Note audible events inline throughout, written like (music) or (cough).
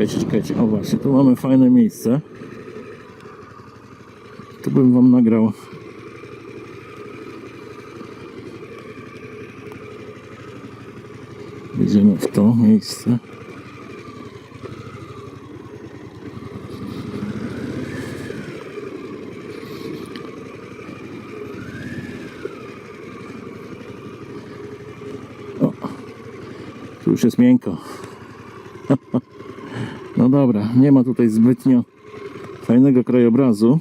Czekajcie, czekajcie. O właśnie, tu mamy fajne miejsce. Tu bym wam nagrał. Idziemy w to miejsce. O, tu już jest miękko. No dobra, nie ma tutaj zbytnio fajnego krajobrazu.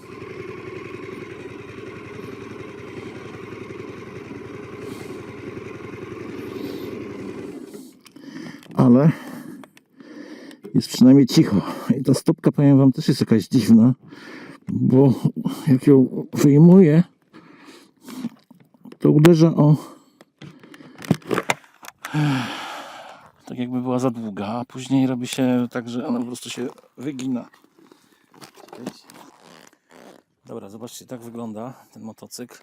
Ale jest przynajmniej cicho. I ta stopka, powiem wam, też jest jakaś dziwna, bo jak ją wyjmuję, to uderza o jakby była za długa, a później robi się tak, że ona po prostu się wygina. Dobra, zobaczcie, tak wygląda ten motocykl.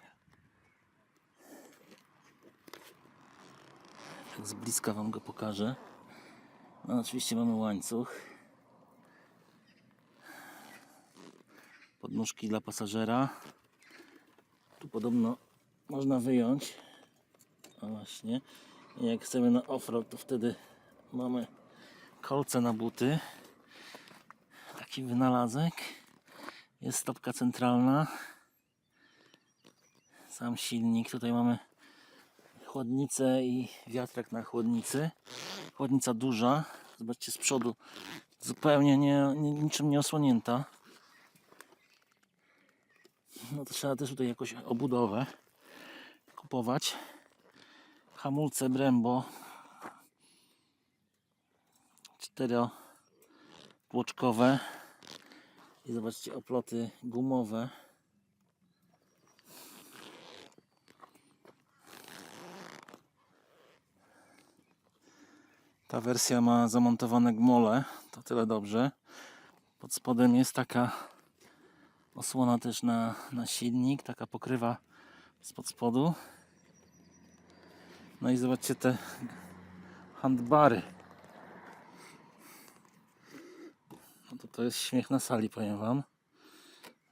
Tak z bliska Wam go pokażę. No, oczywiście mamy łańcuch. Podnóżki dla pasażera. Tu podobno można wyjąć. O właśnie. I jak chcemy na offroad, to wtedy mamy kolce na buty. Taki wynalazek. Jest stopka centralna. Sam silnik. Tutaj mamy chłodnicę i wiatrak na chłodnicy. Chłodnica duża. Zobaczcie z przodu. Zupełnie nie, niczym nie osłonięta. No to trzeba też tutaj jakąś obudowę kupować hamulce Brembo czteropłoczkowe i zobaczcie oploty gumowe. Ta wersja ma zamontowane gmole to tyle dobrze. Pod spodem jest taka osłona też na, na silnik taka pokrywa spod spodu. No i zobaczcie te handbary. No to to jest śmiech na sali, powiem wam.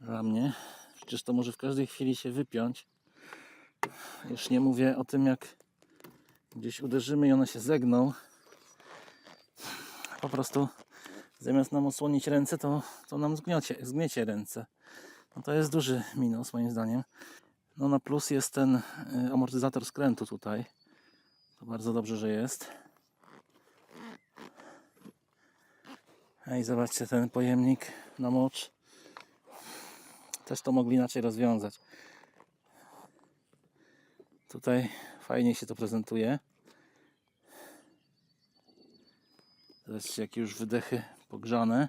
Dla mnie. Przecież to może w każdej chwili się wypiąć. Już nie mówię o tym, jak gdzieś uderzymy i one się zegną. Po prostu zamiast nam osłonić ręce, to, to nam zgniecie, zgniecie ręce. No to jest duży minus moim zdaniem. No na plus jest ten y, amortyzator skrętu tutaj. To bardzo dobrze, że jest. Ej, zobaczcie ten pojemnik na mocz. Też to mogli inaczej rozwiązać. Tutaj fajnie się to prezentuje. Zobaczcie jakie już wydechy pogrzane.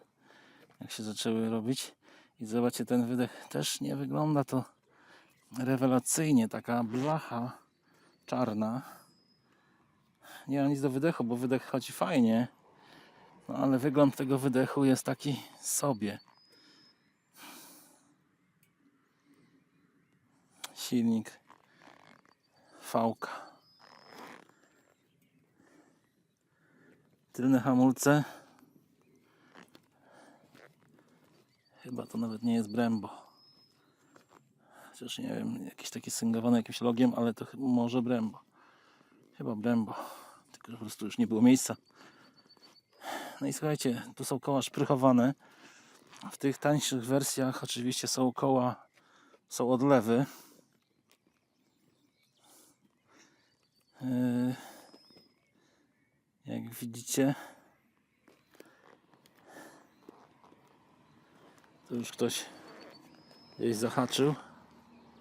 Jak się zaczęły robić. I zobaczcie ten wydech też nie wygląda to rewelacyjnie. Taka blacha czarna nie mam nic do wydechu, bo wydech chodzi fajnie. No ale wygląd tego wydechu jest taki sobie. Silnik fałka. Tylne hamulce. Chyba to nawet nie jest Brembo. Chociaż nie wiem, jakieś takie syngowane jakimś logiem, ale to może Brembo. Chyba Brembo tylko po prostu już nie było miejsca. No i słuchajcie, tu są koła szprychowane. W tych tańszych wersjach oczywiście są koła, są odlewy. Yy, jak widzicie, to już ktoś gdzieś zahaczył.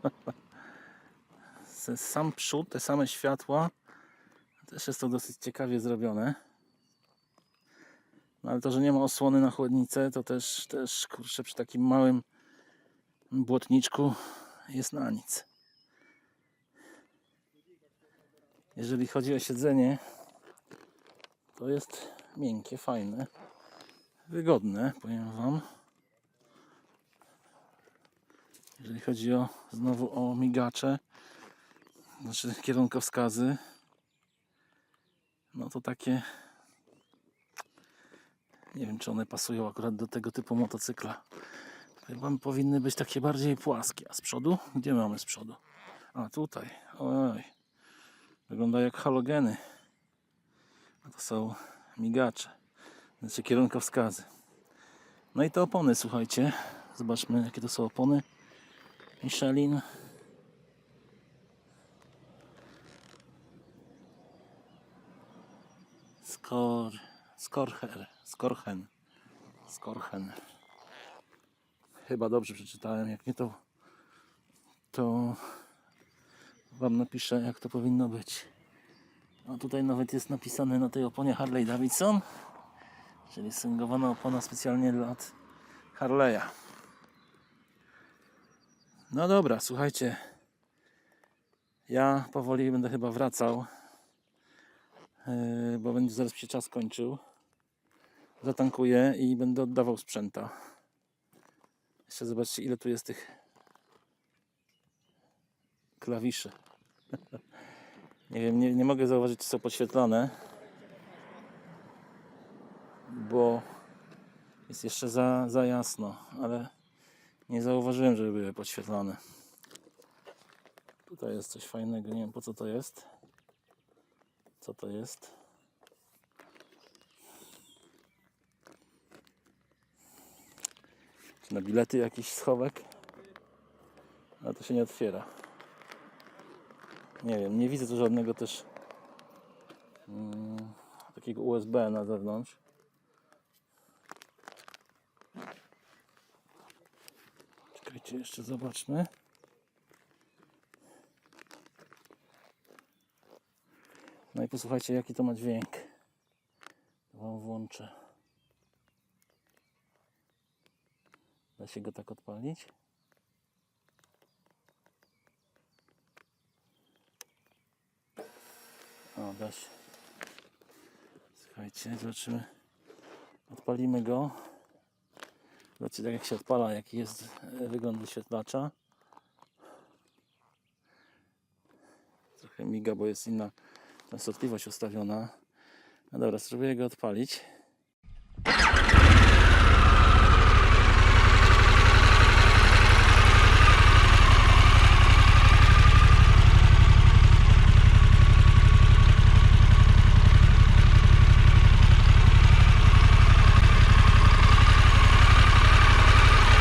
(laughs) Sam przód, te same światła też jest to dosyć ciekawie zrobione. Ale to, że nie ma osłony na chłodnicę, to też, też kurczę, przy takim małym błotniczku jest na nic. Jeżeli chodzi o siedzenie, to jest miękkie, fajne, wygodne, powiem Wam. Jeżeli chodzi o znowu o migacze, znaczy kierunkowskazy, no to takie Nie wiem, czy one pasują akurat do tego typu motocykla. Chyba powinny być takie bardziej płaskie. A z przodu? Gdzie mamy z przodu? A tutaj. Oj. Wygląda jak halogeny. A to są migacze. Znaczy kierunkowskazy. No i te opony, słuchajcie. Zobaczmy, jakie to są opony. Michelin. Skor... Skorcher. Skorchen. Skorchen. Chyba dobrze przeczytałem. Jak nie, to to Wam napiszę, jak to powinno być. A tutaj nawet jest napisane na tej oponie Harley Davidson, czyli syngowana opona specjalnie dla Harley'a. No dobra, słuchajcie. Ja powoli będę chyba wracał, yy, bo będzie zaraz się czas kończył. Zatankuję i będę oddawał sprzęta. Jeszcze zobaczcie, ile tu jest tych klawiszy. (laughs) nie wiem, nie, nie mogę zauważyć, czy są podświetlone, bo jest jeszcze za, za jasno, ale nie zauważyłem, żeby były podświetlone. Tutaj jest coś fajnego, nie wiem po co to jest. Co to jest? Czy na bilety jakiś schowek? Ale to się nie otwiera. Nie wiem, nie widzę tu żadnego też mm, takiego USB na zewnątrz. Czekajcie, jeszcze zobaczmy. No i posłuchajcie, jaki to ma dźwięk. Wam włączę. Da się go tak odpalić? O, da się. Słuchajcie, zobaczymy. Odpalimy go. Zobaczcie, tak jak się odpala, jaki jest e, wygląd wyświetlacza. Trochę miga, bo jest inna częstotliwość ustawiona. No dobra, spróbuję go odpalić.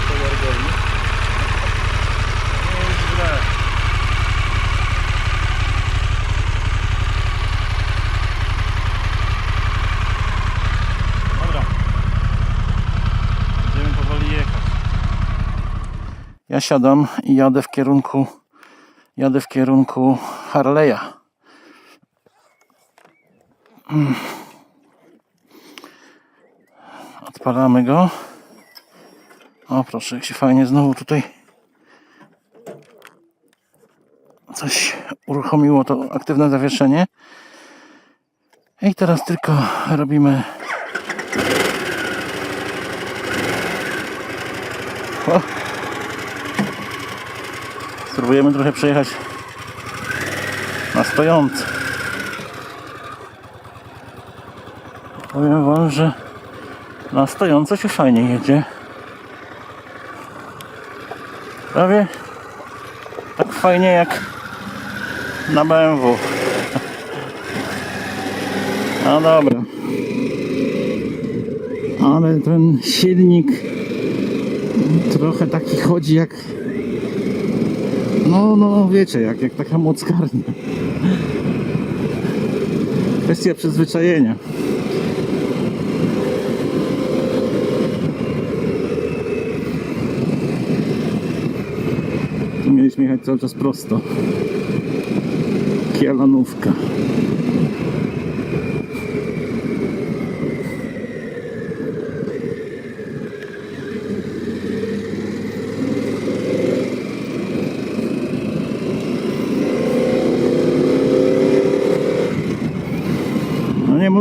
Powergoni. Nie jest źle. Dobra. Będziemy powoli jechać. Ja siadam i jadę w kierunku jadę w kierunku Harley'a. Odpalamy go. O proszę, jak się fajnie znowu tutaj coś uruchomiło to aktywne zawieszenie. I teraz tylko robimy o. Spróbujemy trochę przejechać na stojący. Powiem wam, że na stojąco się fajnie jedzie. Prawie tak fajnie jak na BMW. (laughs) No dobra. Ale ten silnik trochę taki chodzi jak no, no wiecie, jak, jak taka mockarnia. Kwestia przyzwyczajenia. Tu mieliśmy jechać cały czas prosto. Kielanówka.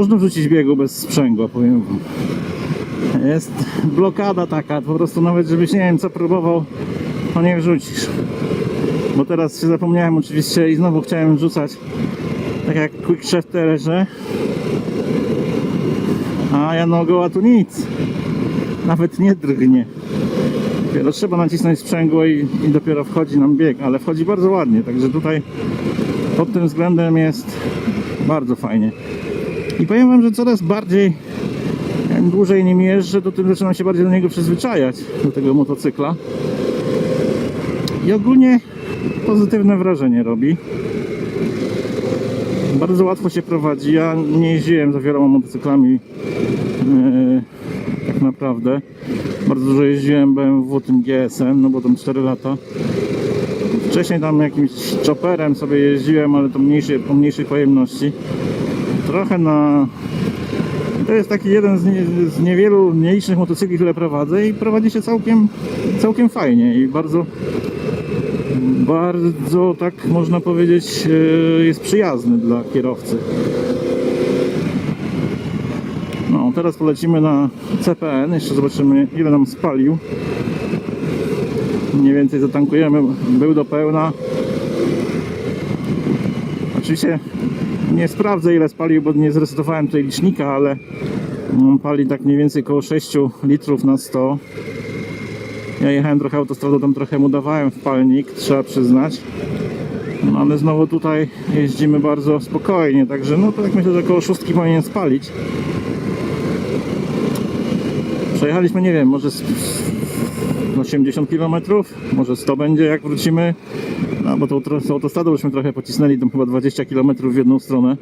Można wrzucić biegu bez sprzęgła, powiem wam. Jest blokada taka, po prostu nawet żebyś nie wiem co próbował, to nie wrzucisz. Bo teraz się zapomniałem oczywiście i znowu chciałem wrzucać tak jak Quick Shifterze. A ja naokoło tu nic. Nawet nie drgnie. Dopiero trzeba nacisnąć sprzęgło i, i dopiero wchodzi nam bieg, ale wchodzi bardzo ładnie, także tutaj pod tym względem jest bardzo fajnie. I powiem Wam, że coraz bardziej, im dłużej nim jeżdżę, to tym zaczynam się bardziej do niego przyzwyczajać, do tego motocykla. I ogólnie pozytywne wrażenie robi. Bardzo łatwo się prowadzi. Ja nie jeździłem za wieloma motocyklami yy, tak naprawdę. Bardzo dużo jeździłem BMW tym GSM, no bo tam 4 lata. Wcześniej tam jakimś chopperem sobie jeździłem, ale to mniejszej, o mniejszej pojemności. Trochę na... To jest taki jeden z, nie, z niewielu nielicznych motocykli, które prowadzę i prowadzi się całkiem, całkiem fajnie i bardzo bardzo, tak można powiedzieć, e, jest przyjazny dla kierowcy. No, teraz polecimy na CPN, jeszcze zobaczymy ile nam spalił. Mniej więcej zatankujemy, był do pełna. Oczywiście nie sprawdzę ile spalił, bo nie zresetowałem tutaj licznika, ale on pali tak mniej więcej około 6 litrów na 100. Ja jechałem trochę autostradą, tam trochę mu dawałem w palnik, trzeba przyznać. No ale znowu tutaj jeździmy bardzo spokojnie, także no to jak myślę, że około szóstki powinien spalić. Przejechaliśmy, nie wiem, może z, z 80 km, może 100 będzie jak wrócimy. No bo tą, tą autostradą byśmy trochę pocisnęli, tam chyba 20 km w jedną stronę,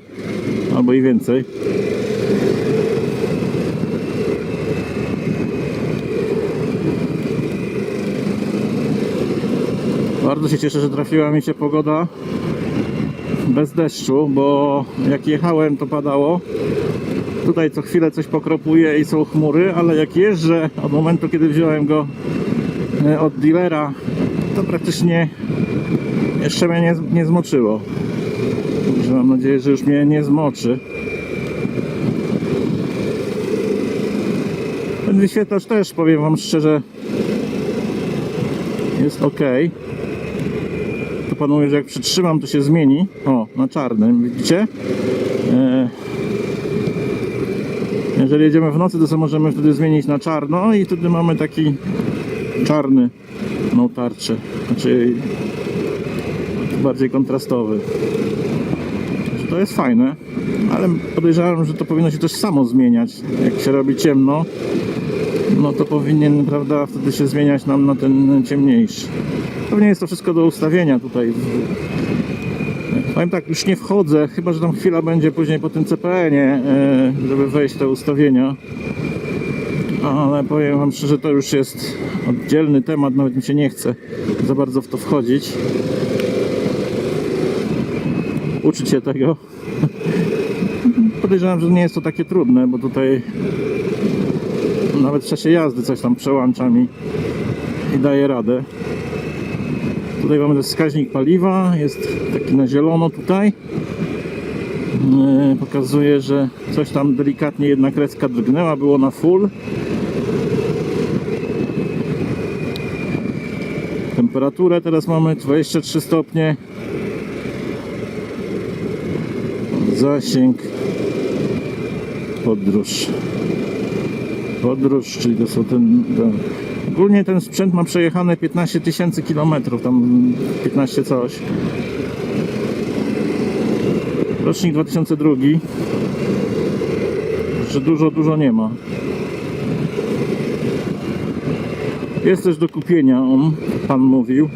albo i więcej. Bardzo się cieszę, że trafiła mi się pogoda bez deszczu, bo jak jechałem to padało. Tutaj co chwilę coś pokropuje i są chmury, ale jak jeżdżę od momentu kiedy wziąłem go e, od dealera, to praktycznie jeszcze mnie nie, nie zmoczyło. Mam nadzieję, że już mnie nie zmoczy. Ten wyświetlacz też, powiem Wam szczerze, jest ok. To panuje, że jak przytrzymam, to się zmieni. O, na czarnym, widzicie? E, jeżeli jedziemy w nocy, to sobie możemy wtedy zmienić na czarno i wtedy mamy taki czarny no tarczy. Znaczy bardziej kontrastowy. To jest fajne, ale podejrzewam, że to powinno się też samo zmieniać. Jak się robi ciemno, no to powinien, prawda, wtedy się zmieniać nam na ten ciemniejszy. Pewnie jest to wszystko do ustawienia tutaj. Powiem tak, już nie wchodzę, chyba że tam chwila będzie później po tym CPN-ie, e, żeby wejść te ustawienia. Ale powiem Wam szczerze, to już jest oddzielny temat, nawet mi się nie chce za bardzo w to wchodzić. Uczyć się tego. Podejrzewam, że nie jest to takie trudne, bo tutaj nawet w czasie jazdy coś tam przełącza mi i daje radę. Tutaj mamy też wskaźnik paliwa, jest taki na zielono tutaj. Yy, Pokazuje, że coś tam delikatnie jedna kreska drgnęła, było na full. Temperaturę teraz mamy 23 stopnie. Zasięg. Podróż. Podróż, czyli to są ten, ten. Ogólnie ten sprzęt ma przejechane 15 tysięcy kilometrów, tam 15 coś. Rocznik 2002. Że dużo, dużo nie ma. Jest też do kupienia on, pan mówił.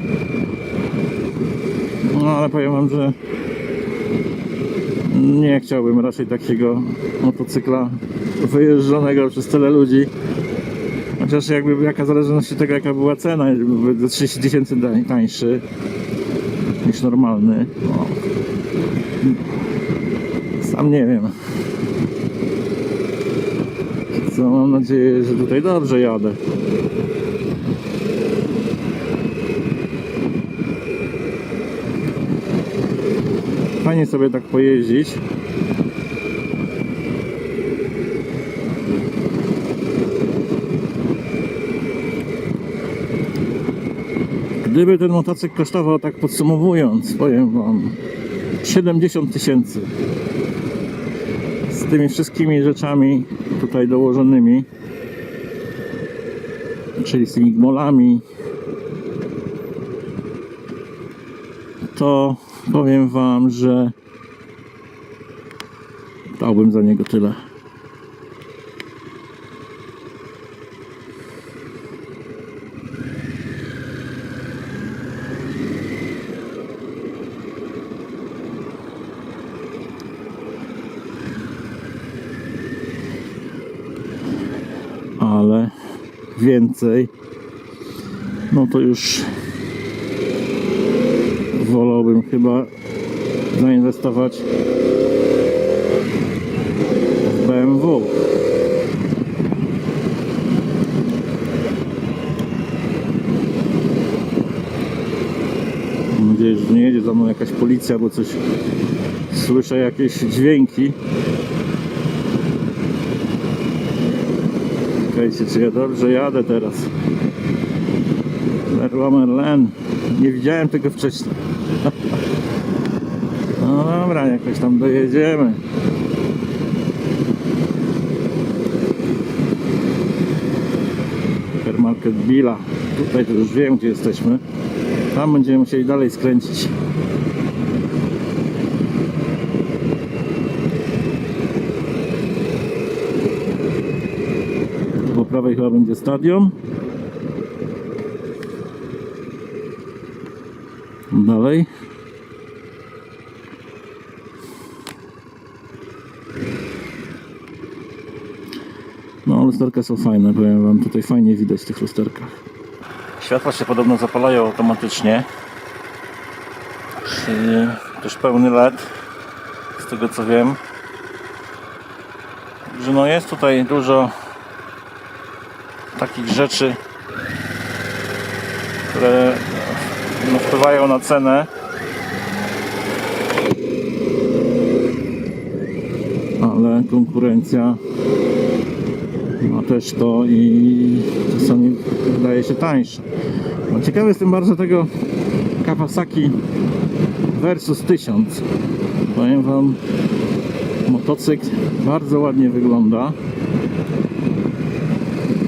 No ale powiem wam, że nie chciałbym raczej takiego motocykla wyjeżdżonego przez tyle ludzi. Chociaż jakby jaka zależność od tego jaka była cena, byłby do 30 tysięcy tań- tańszy niż normalny. No. Sam nie wiem. Co mam nadzieję, że tutaj dobrze jadę. Fajnie sobie tak pojeździć. Gdyby ten motocykl kosztował, tak podsumowując, powiem Wam, 70 tysięcy z tymi wszystkimi rzeczami, tutaj dołożonymi, czyli z tymi gmolami, to powiem Wam, że dałbym za niego tyle. ale więcej no to już wolałbym chyba zainwestować w BMW. Mam nadzieję, że nie jedzie za mną jakaś policja, bo coś słyszę jakieś dźwięki. Czekajcie, czy ja dobrze jadę teraz. Leroy Merlin. Nie widziałem tego wcześniej. Dobra, jakoś tam dojedziemy. Supermarket Billa. Tutaj to już wiem, gdzie jesteśmy. Tam będziemy musieli dalej skręcić. Po prawej chyba będzie stadion. Dalej. No, lusterka są fajne, powiem wam. Tutaj fajnie widać w tych lusterkach. Światła się podobno zapalają automatycznie. Też pełny LED, z tego co wiem. Że no jest tutaj dużo takich rzeczy, które no, wpływają na cenę. Ale konkurencja ma też to i czasami wydaje się tańsza. No, ciekawy jestem bardzo tego Kawasaki Versus 1000. Powiem Wam, motocykl bardzo ładnie wygląda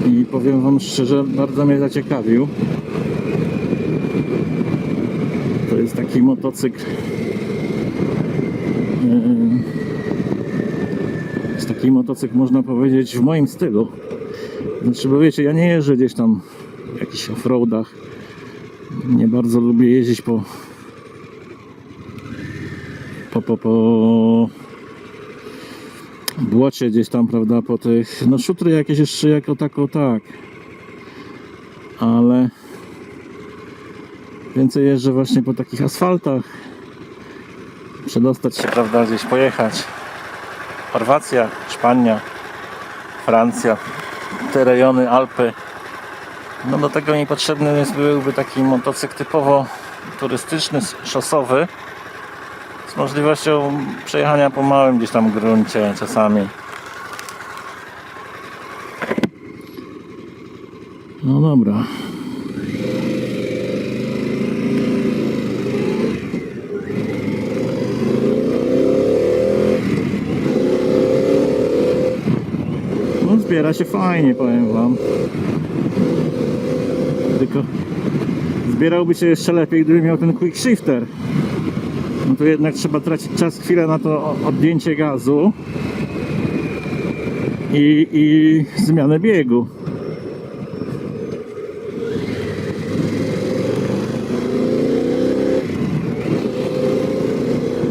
i powiem Wam szczerze, bardzo mnie zaciekawił. To jest taki motocykl. Yy, jest taki motocykl, można powiedzieć, w moim stylu. Znaczy, bo wiecie, ja nie jeżdżę gdzieś tam w jakichś offroadach. Nie bardzo lubię jeździć po. po, po, po błocie gdzieś tam, prawda, po tych, no szutry jakieś jeszcze jako tako tak, ale więcej jeżdżę właśnie po takich asfaltach, przedostać się, prawda, gdzieś pojechać, Chorwacja, Hiszpania, Francja, te rejony, Alpy, no do tego mi potrzebny jest, byłby taki motocykl typowo turystyczny, szosowy, z możliwością przejechania po małym gdzieś tam gruncie czasami. No dobra. Zbiera się fajnie, powiem wam. Tylko zbierałby się jeszcze lepiej, gdyby miał ten quick shifter no to jednak trzeba tracić czas, chwilę na to odjęcie gazu i, i zmianę biegu.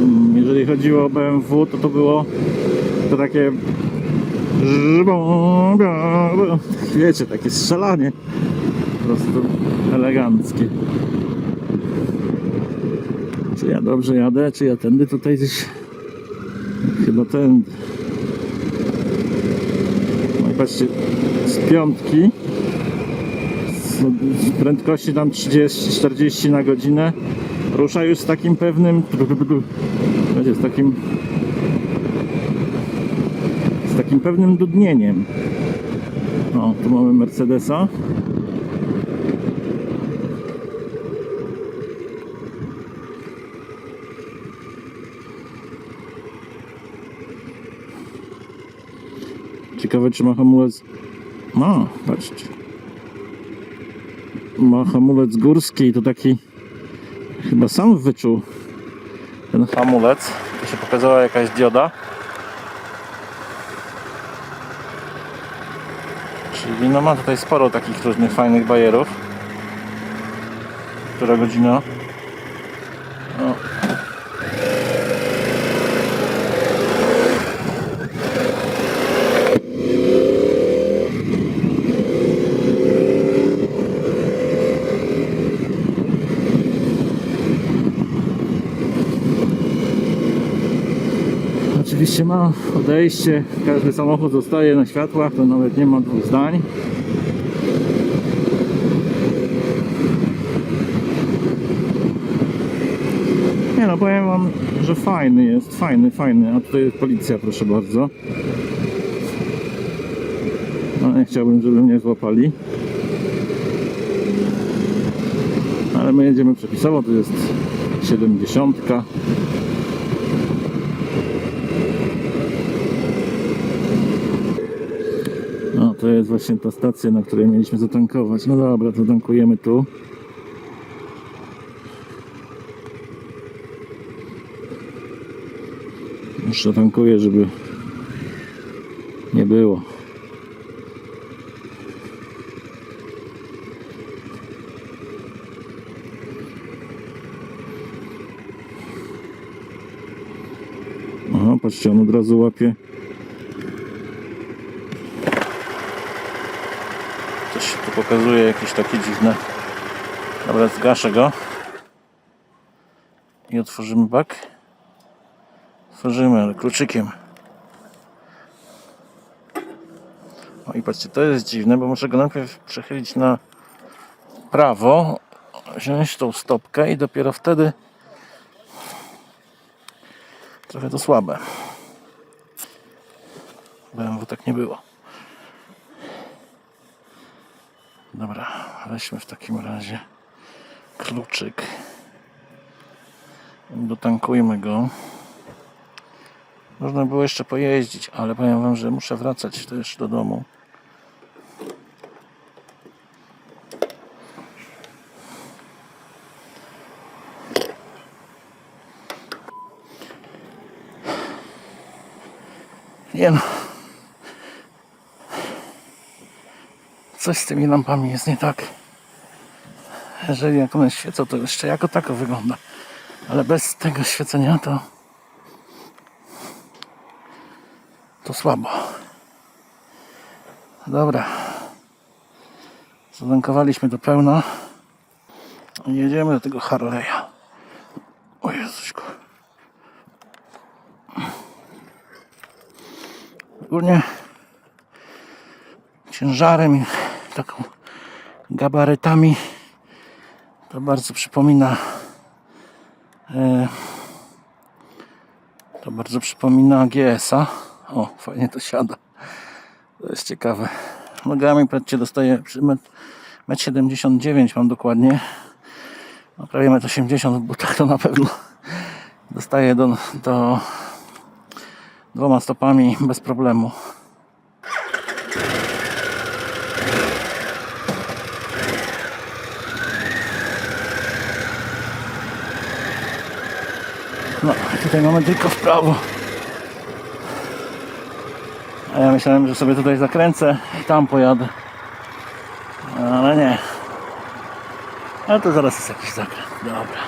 Mm, Jeżeli chodziło o BMW, to to było to takie wiecie, takie strzelanie. Po prostu eleganckie. Czy ja dobrze jadę, czy ja tędy tutaj gdzieś... Chyba tędy. No patrzcie, z piątki. Z prędkości tam 30-40 na godzinę. Rusza już z takim pewnym wiecie, z takim z takim pewnym dudnieniem. O, tu mamy Mercedesa. Ciekawe czy ma hamulec. No, patrzcie. Ma hamulec górski i to taki. Chyba sam wyczuł ten hamulec. Tu się pokazała jakaś dioda. Czyli no ma tutaj sporo takich różnych fajnych bajerów. Która godzina? O. Oczywiście ma odejście, każdy samochód zostaje na światłach, to nawet nie ma dwóch zdań. Nie no, powiem wam, że fajny jest, fajny, fajny, a tutaj jest policja, proszę bardzo. No nie chciałbym, żeby mnie złapali. Ale my jedziemy przepisowo, to jest 70. to jest właśnie ta stacja, na której mieliśmy zatankować. No dobra, to tankujemy tu. Już zatankuję, żeby nie było. Aha, patrzcie, on od razu łapie Coś się tu pokazuje, jakieś takie dziwne. Dobra, zgaszę go. I otworzymy bak. Otworzymy, ale kluczykiem. O i patrzcie, to jest dziwne, bo muszę go najpierw przechylić na prawo, wziąć tą stopkę i dopiero wtedy trochę to słabe. BMW tak nie było. Dobra, weźmy w takim razie kluczyk. Dotankujmy go. Można było jeszcze pojeździć, ale powiem wam, że muszę wracać też do domu. Nie no. Coś z tymi lampami jest nie tak. Jeżeli jak one świecą, to jeszcze jako tako wygląda. Ale bez tego świecenia to to słabo. Dobra. Zadankowaliśmy do pełna. Jedziemy do tego Harley'a. O Jezuśku. Ogólnie ciężarem taką gabarytami. To bardzo przypomina e, to bardzo przypomina GS-a o, fajnie to siada. To jest ciekawe. Nogami przy met- 1,79 m mam dokładnie. No, prawie 1,80 m w butach to na pewno dostaję do, do dwoma stopami bez problemu tutaj mamy tylko w prawo. A ja myślałem, że sobie tutaj zakręcę i tam pojadę. Ale nie. Ale to zaraz jest jakiś zakręt. Dobra.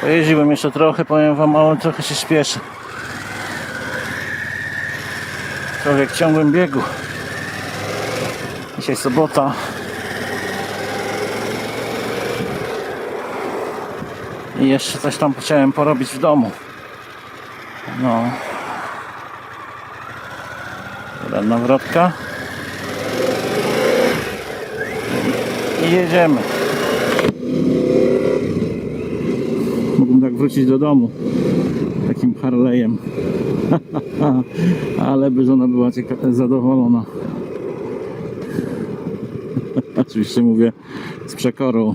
Pojeździłem jeszcze trochę, powiem wam, ale trochę się. Trochę jak w ciągłym biegu. Dzisiaj sobota. I jeszcze coś tam chciałem porobić w domu. No. Dobra, nawrotka. I jedziemy. Mógłbym tak wrócić do domu. Takim Harley'em. (laughs) Ale by żona była zadowolona. (laughs) Oczywiście mówię z przekorą.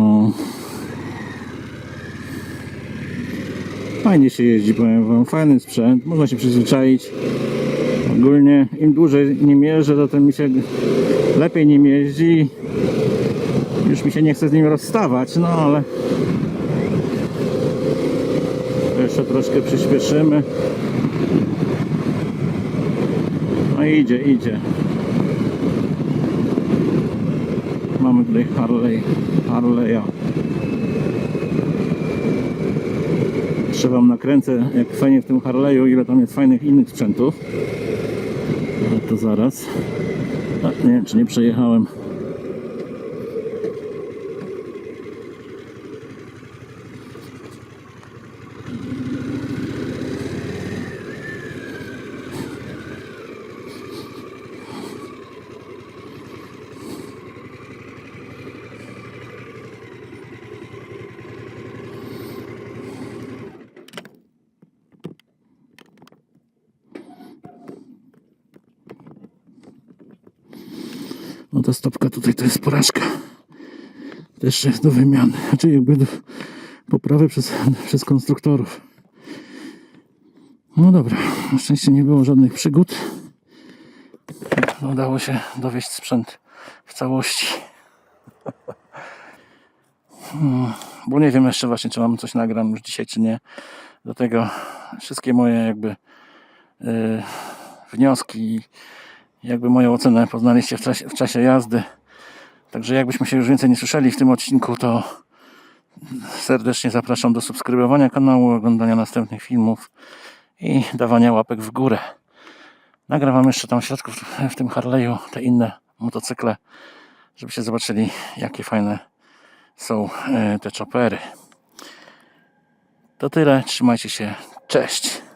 No. Fajnie się jeździ, powiem wam. Fajny sprzęt, można się przyzwyczaić. Ogólnie im dłużej nim jeżdżę, to tym mi się lepiej nim jeździ. Już mi się nie chce z nim rozstawać, no ale jeszcze troszkę przyspieszymy. No idzie, idzie. Mamy tutaj Harley, Harley'a. Jeszcze wam nakręcę, jak fajnie w tym Harley'u, ile tam jest fajnych innych sprzętów. Ale to zaraz. A, nie wiem, czy nie przejechałem. No ta stopka tutaj to jest porażka. Też do wymiany. Znaczy jakby do poprawy przez, przez konstruktorów. No dobra, na szczęście nie było żadnych przygód. Udało się dowieść sprzęt w całości. Hmm, Bo nie wiem jeszcze właśnie, czy mam coś nagram już dzisiaj, czy nie. Do tego wszystkie moje jakby yy, wnioski jakby moją ocenę poznaliście w czasie, w czasie jazdy. Także jakbyśmy się już więcej nie słyszeli w tym odcinku, to serdecznie zapraszam do subskrybowania kanału, oglądania następnych filmów i dawania łapek w górę. Nagram jeszcze tam w środku, w- tym Harley'u, te inne motocykle, żebyście zobaczyli, jakie fajne są e, te chopery. To tyle, trzymajcie się, cześć!